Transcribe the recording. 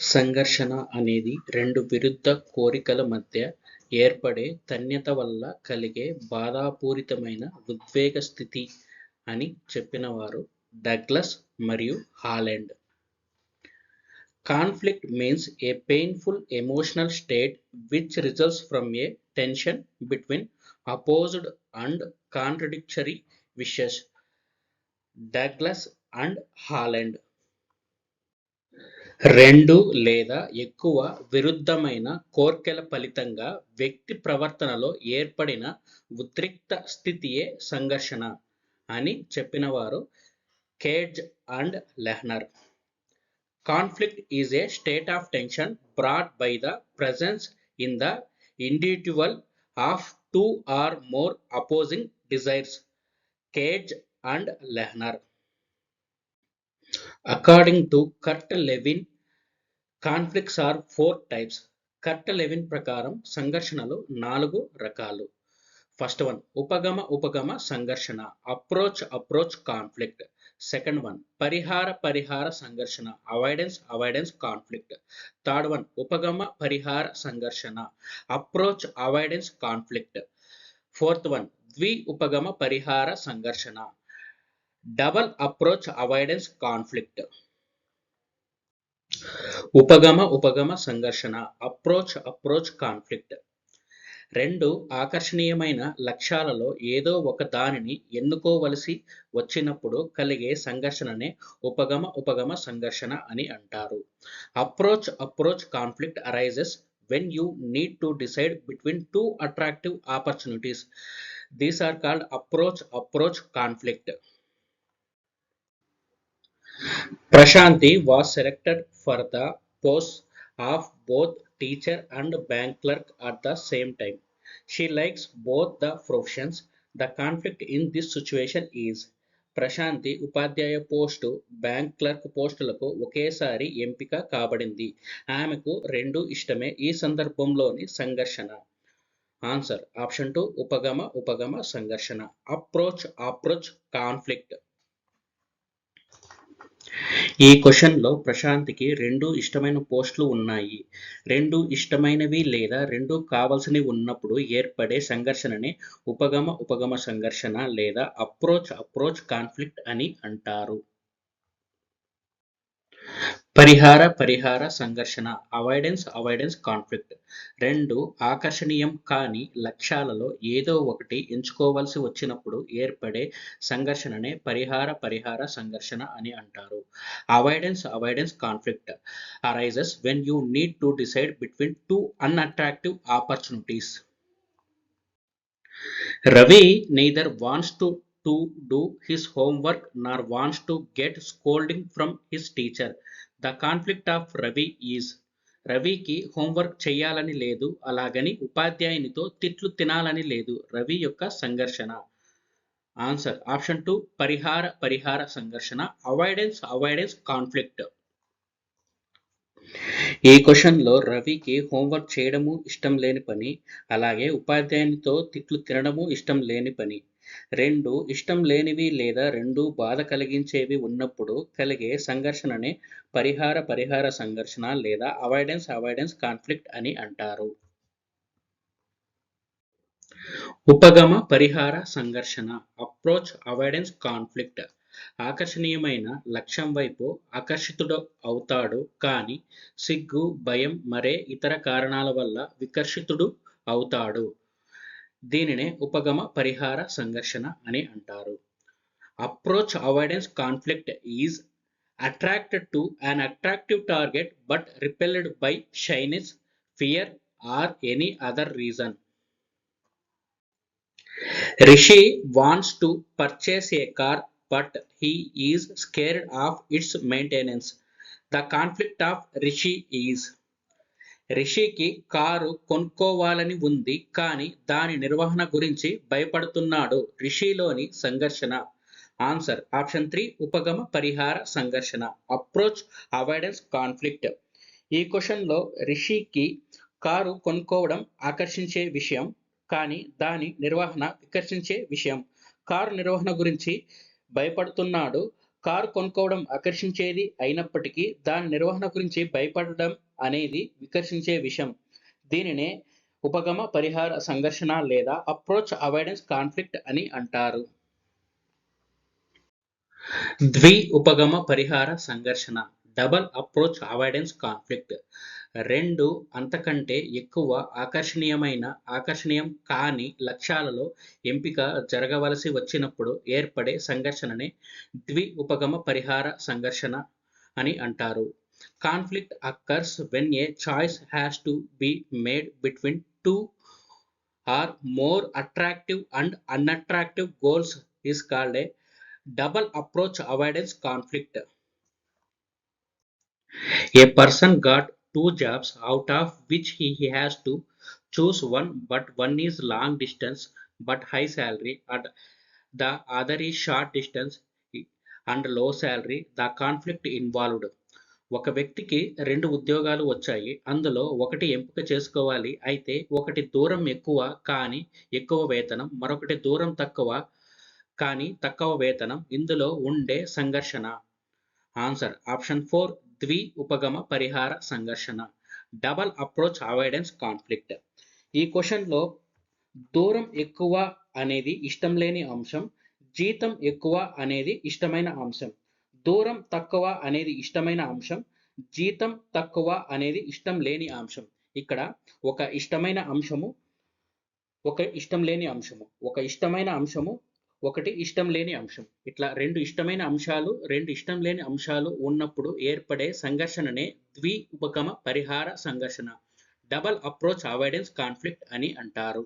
సంఘర్షణ అనేది రెండు విరుద్ధ కోరికల మధ్య ఏర్పడే తన్యత వల్ల కలిగే బాధాపూరితమైన ఉద్వేగ స్థితి అని చెప్పినవారు డగ్లస్ మరియు Holland. Conflict means a painful emotional state which results from a tension between opposed and contradictory wishes Douglas and Holland. రెండు లేదా ఎక్కువ విరుద్ధమైన కోర్కెల ఫలితంగా వ్యక్తి ప్రవర్తనలో ఏర్పడిన ఉద్రిక్త స్థితియే సంఘర్షణ అని చెప్పినవారు Cage and Lehner. Conflict is a state of tension brought by the presence in the individual of two or more opposing desires. Cage and Lehner. According to Kurt Lewin conflicts are four types Kurt Lewin ప్రకారం సంఘర్షణలు నాలుగు రకాలు. First one ఉపగమ ఉపగమ సంఘర్షణ. Approach approach conflict second one పరిహార పరిహార సంఘర్షణ. Avoidance avoidance conflict third one ఉపగమ పరిహార సంఘర్షణ. Approach avoidance conflict fourth one ద్వి ఉపగమ పరిహార సంఘర్షణ. డబల్ అప్రోచ్ అవాయిడెన్స్ కాన్ఫ్లిక్ట్ ఉపగమ ఉపగమ సంఘర్షణ అప్రోచ్ అప్రోచ్ కాన్ఫ్లిక్ట్ రెండు ఆకర్షణీయమైన లక్ష్యాలలో ఏదో ఒక దానిని ఎన్నుకోవలసి వచ్చినప్పుడు కలిగే సంఘర్షణనే ఉపగమ ఉపగమ సంఘర్షణ అని అంటారు approach approach conflict arises when you need to decide between two attractive opportunities these are called approach approach conflict Prashanti was selected for the post of both teacher and bank clerk at the same time she likes both the professions the conflict in this situation is Prashanti Upadhyaya post bank clerk పోస్టులకు ఒకేసారి ఎంపిక కాబడింది. ఆమెకు రెండు ఇష్టమే ఈ సందర్భంలోని సంఘర్షణ. Answer option two ఉపగమ ఉపగమ సంఘర్షణ. అప్రోచ్ అప్రోచ్ కాన్ఫ్లిక్ట్ ఈ క్వశ్చన్లో ప్రశాంత్కి రెండు ఇష్టమైన పోస్టులు ఉన్నాయి. రెండు ఇష్టమైనవి లేదా రెండు కావాల్సినవి ఉన్నప్పుడు ఏర్పడే సంఘర్షణనే ఉపగమ ఉపగమ సంఘర్షణ లేదా అప్రోచ్ అప్రోచ్ కాన్ఫ్లిక్ట్ అని అంటారు. పరిహార పరిహార సంఘర్షణ అవాయిడెన్స్ అవాయిడెన్స్ కాన్ఫ్లిక్ట్ రెండు ఆకర్షణీయం కాని లక్ష్యాలలో ఏదో ఒకటి ఎంచుకోవాల్సి వచ్చినప్పుడు ఏర్పడే సంఘర్షణనే పరిహార పరిహార సంఘర్షణ అని అంటారు. Avoidance avoidance conflict arises when you need to decide between two unattractive opportunities Ravi neither wants to to do his homework nor wants to get scolding from his teacher the conflict of Ravi is రవికి homework చేయాలని లేదు అలాగని ఉపాధ్యాయునితో తిట్లు తినాలని లేదు రవి యొక్క సంఘర్షణ. Answer option two పరిహార పరిహార సంఘర్షణ అవాయిడెన్స్ అవాయిడెన్స్ కాన్ఫ్లిక్ట్ ఈ క్వశ్చన్లో రవికి హోంవర్క్ చేయడము ఇష్టం లేని పని అలాగే ఉపాధ్యాయునితో తిట్లు తినడము ఇష్టం లేని పని. రెండు ఇష్టం లేనివి లేదా రెండు బాధ కలిగించేవి ఉన్నప్పుడు కలిగే సంఘర్షణనే పరిహార పరిహార సంఘర్షణ లేదా అవాయిడెన్స్ అవాయిడెన్స్ కాన్ఫ్లిక్ట్ అని అంటారు. ఉపగమ పరిహార సంఘర్షణ అప్రోచ్ అవాయిడెన్స్ కాన్ఫ్లిక్ట్ ఆకర్షణీయమైన లక్ష్యం వైపు ఆకర్షితుడు అవుతాడు కానీ సిగ్గు భయం మరే ఇతర కారణాల వల్ల వికర్షితుడు అవుతాడు. దీనినే ఉపగమ పరిహార సంఘర్షణ అని అంటారు. Approach avoidance conflict is attracted to an attractive target but repelled by shyness fear or any other reason Rishi wants to purchase a car but he is scared of its maintenance the conflict of Rishi is రిషికి car కొనుక్కోవాలని ఉంది కానీ దాని నిర్వహణ గురించి భయపడుతున్నాడు రిషిలోని సంఘర్షణ. Answer option three ఉపగమ పరిహార సంఘర్షణ. Approach avoidance conflict. ఈ క్వశ్చన్లో రిషికి కారు కొనుక్కోవడం ఆకర్షించే విషయం కానీ దాని నిర్వహణ వికర్షించే విషయం. కారు నిర్వహణ గురించి భయపడుతున్నాడు కారు కొనుక్కోవడం ఆకర్షించేది అయినప్పటికీ దాని నిర్వహణ గురించి భయపడడం అనేది వికర్షించే విషయం. దీనినే ఉపగమ పరిహార సంఘర్షణ లేదా అప్రోచ్ అవాయిడెన్స్ కాన్ఫ్లిక్ట్ అని అంటారు. ద్వి ఉపగమ పరిహార సంఘర్షణ. Double approach avoidance conflict. రెండు అంతకంటే ఎక్కువ ఆకర్షణీయమైన ఆకర్షణీయం కాని లక్ష్యాలలో ఎంపిక జరగవలసి వచ్చినప్పుడు ఏర్పడే సంఘర్షణనే ద్వి ఉపగమ పరిహార సంఘర్షణ అని అంటారు. Conflict occurs when a choice has to be made between two or more attractive and unattractive goals is called a double approach avoidance conflict person person two jobs out out of which he has to choose one, but one is long distance but high salary, and the other is short distance అండ్లో salary the conflict involved ఒక వ్యక్తికి రెండు ఉద్యోగాలు వచ్చాయి అందులో ఒకటి ఎంపిక చేసుకోవాలి అయితే ఒకటి దూరం ఎక్కువ కానీ ఎక్కువ వేతనం మరొకటి దూరం తక్కువ కానీ తక్కువ వేతనం ఇందులో ఉండే సంఘర్షణ ఆన్సర్ ఆప్షన్ ఫోర్ ద్వి ఉపగమ పరిహార సంఘర్షణ. డబల్ అప్రోచ్ అవాయిడెన్స్ కాన్ఫ్లిక్ట్ ఈ క్వశ్చన్లో దూరం ఎక్కువ అనేది ఇష్టం లేని అంశం జీతం ఎక్కువ అనేది ఇష్టమైన అంశం. దూరం తక్కువ అనేది ఇష్టమైన అంశం జీతం తక్కువ అనేది ఇష్టం లేని అంశం. ఇక్కడ ఒక ఇష్టమైన అంశము ఒక ఇష్టం లేని అంశము. ఒక ఇష్టమైన అంశము ఒకటి ఇష్టం లేని అంశం. ఇట్లా రెండు ఇష్టమైన అంశాలు రెండు ఇష్టం లేని అంశాలు ఉన్నప్పుడు ఏర్పడే సంఘర్షణనే ద్వి ఉపగమ పరిహార సంఘర్షణ. డబల్ అప్రోచ్ అవాయిడెన్స్ కాన్ఫ్లిక్ట్ అని అంటారు.